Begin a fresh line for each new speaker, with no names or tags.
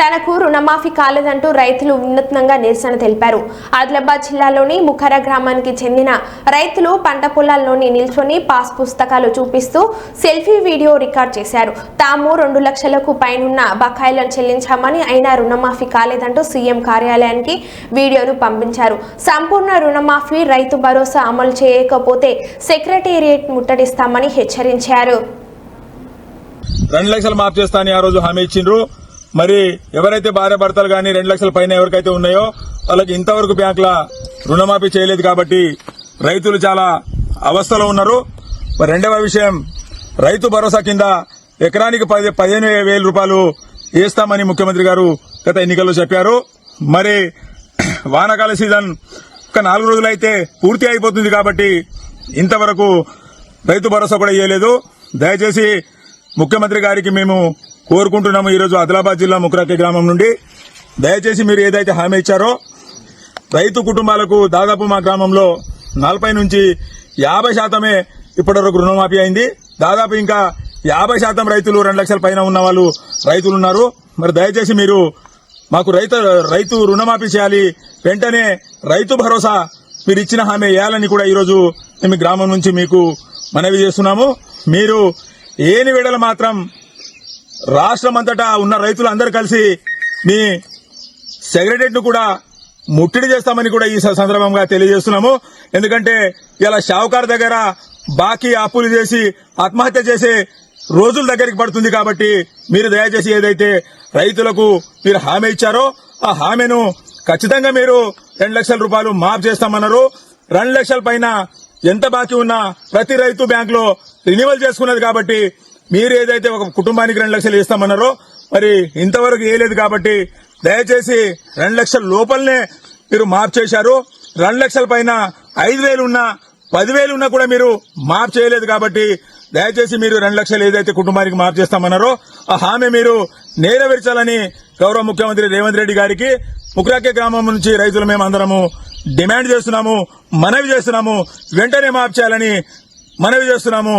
తనకు రుణమాఫీ కాలేదంటూ రైతులు వినూత్నంగా నిరసన తెలిపారు. ఆదిలాబాద్ జిల్లాలోని ముఖర గ్రామానికి చెందిన రైతులు పంట పొలాల్లోని నిల్చొని పాస్ పుస్తకాలు చూపిస్తూ సెల్ఫీ వీడియో రికార్డ్ చేశారు. తాము రెండు లక్షలకు పైనున్న బకాయిలను చెల్లించామని అయినా రుణమాఫీ కాలేదంటూ సీఎం కార్యాలయానికి వీడియోను పంపించారు. సంపూర్ణ రుణమాఫీ రైతు భరోసా అమలు చేయకపోతే సెక్రటేరియట్ ముట్టడిస్తామని హెచ్చరించారు.
రెండు లక్షలు మాఫ్ చేస్తా అని ఆ రోజు హామీ ఇచ్చిండ్రు. మరి ఎవరైతే భార్య భర్తలు కానీ రెండు లక్షల పైన ఎవరికైతే ఉన్నాయో వాళ్ళకి ఇంతవరకు బ్యాంకుల రుణమాఫీ చేయలేదు కాబట్టి రైతులు చాలా అవస్థలో ఉన్నారు. రెండవ విషయం రైతు భరోసా కింద ఎకరానికి పది పదిహేను వేల రూపాయలు వేస్తామని ముఖ్యమంత్రి గారు గత ఎన్నికల్లో చెప్పారు. మరి వానాకాల సీజన్ ఒక నాలుగు రోజులైతే పూర్తి అయిపోతుంది కాబట్టి ఇంతవరకు రైతు భరోసా కూడా ఇవ్వలేదు దయచేసి ముఖ్యమంత్రి గారికి మేము కోరుకుంటున్నాము ఈరోజు ఆదిలాబాద్ జిల్లా ముక్రాకి గ్రామం నుండి. దయచేసి మీరు ఏదైతే హామీ ఇచ్చారో రైతు కుటుంబాలకు దాదాపు మా గ్రామంలో నలభై నుంచి యాభై శాతమే ఇప్పటివరకు రుణమాఫీ అయింది. దాదాపు ఇంకా యాభై శాతం రైతులు రెండు లక్షల పైన ఉన్న వాళ్ళు రైతులు ఉన్నారు మరి దయచేసి మీరు మాకు రైతు రైతు రుణమాఫీ చేయాలి. వెంటనే రైతు భరోసా మీరు ఇచ్చిన హామీ వేయాలని కూడా ఈరోజు మేము గ్రామం నుంచి మీకు మనవి చేస్తున్నాము. మీరు ఏని విడల మాత్రం రాష్ట్రం అంతటా ఉన్న రైతులు అందరు కలిసి మీ సెక్రటరియట్ కూడా ముట్టడి చేస్తామని కూడా ఈ స- సందర్భంగా తెలియజేస్తున్నాము. ఎందుకంటే ఇలా షావుకారు దగ్గర బాకీ అప్పులు చేసి ఆత్మహత్య చేసే రోజుల దగ్గరికి పడుతుంది కాబట్టి మీరు దయచేసి ఏదైతే రైతులకు మీరు హామీ ఇచ్చారో ఆ హామీను ఖచ్చితంగా మీరు రెండు లక్షల రూపాయలు మాఫ్ చేస్తామన్నారు. రెండు లక్షల పైన ఎంత బాకీ ఉన్నా ప్రతి రైతు బ్యాంకులో రినివల్ చేసుకున్నది కాబట్టి మీరు ఏదైతే ఒక కుటుంబానికి రెండు లక్షలు ఇస్తామన్నారో మరి ఇంతవరకు వేయలేదు కాబట్టి దయచేసి రెండు లక్షల లోపలనే మీరు మాఫ్ చేశారు. రెండు లక్షల పైన ఐదు వేలు ఉన్నా పదివేలు ఉన్నా కూడా మీరు మాఫ్ చేయలేదు కాబట్టి దయచేసి మీరు రెండు లక్షలు ఏదైతే కుటుంబానికి మాఫ్ చేస్తామన్నారో ఆ హామీ మీరు నెరవేర్చాలని గౌరవ ముఖ్యమంత్రి రేవంత్ రెడ్డి గారికి ముక్రాకే గ్రామం నుంచి రైతులు మేము అందరము డిమాండ్ చేస్తున్నాము మనవి చేస్తున్నాము వెంటనే మాఫ్ చేయాలని మనవి చేస్తున్నాము.